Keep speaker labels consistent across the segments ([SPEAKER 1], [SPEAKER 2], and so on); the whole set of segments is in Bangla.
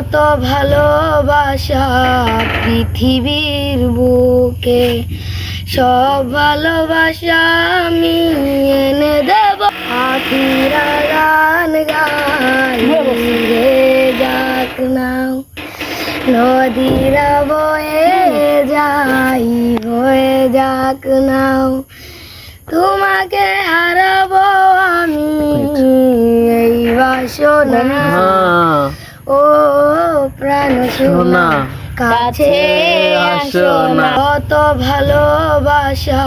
[SPEAKER 1] যত ভালোবাসা পৃথিবীর বুকে। সব ভালোবাসা আমি এনে দেব। পাখিরা গান গাইরে যাক নাও। নদীরা বয়ে যাই হয়ে যাক নাও। তোমাকে হারাবো আমি এই বাসনা।
[SPEAKER 2] হ্যাঁ।
[SPEAKER 1] ও প্রাণ
[SPEAKER 2] শোনা।
[SPEAKER 1] কাছে আসো না। কত ভালোবাসা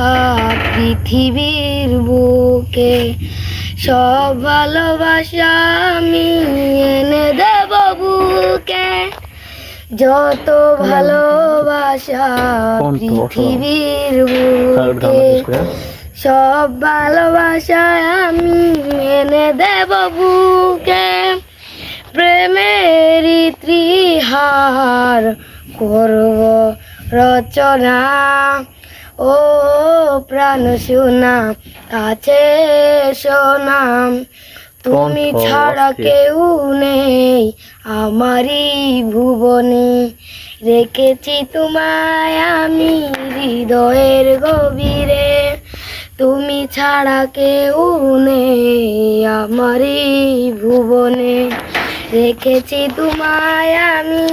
[SPEAKER 1] পৃথিবীর বুকে। সব ভালোবাসা আমি এনে দেব বুকে। যত ভালোবাসা পৃথিবীর বুকে। সব ভালোবাসা আমি মেনে দেব বুকে। প্রেমের ত্রিহার করব রচনা। ও প্রাণ সোনা কাছে সোনাম তুমি ছাড়া কেউ নেই আমারই ভুবনে। রেখেছি তোমায় আমি হৃদয়ের গভীরে। তুমি ছাড়া কেউ নেই আমারই ভুবনে। রেখেছি তোমায় আমি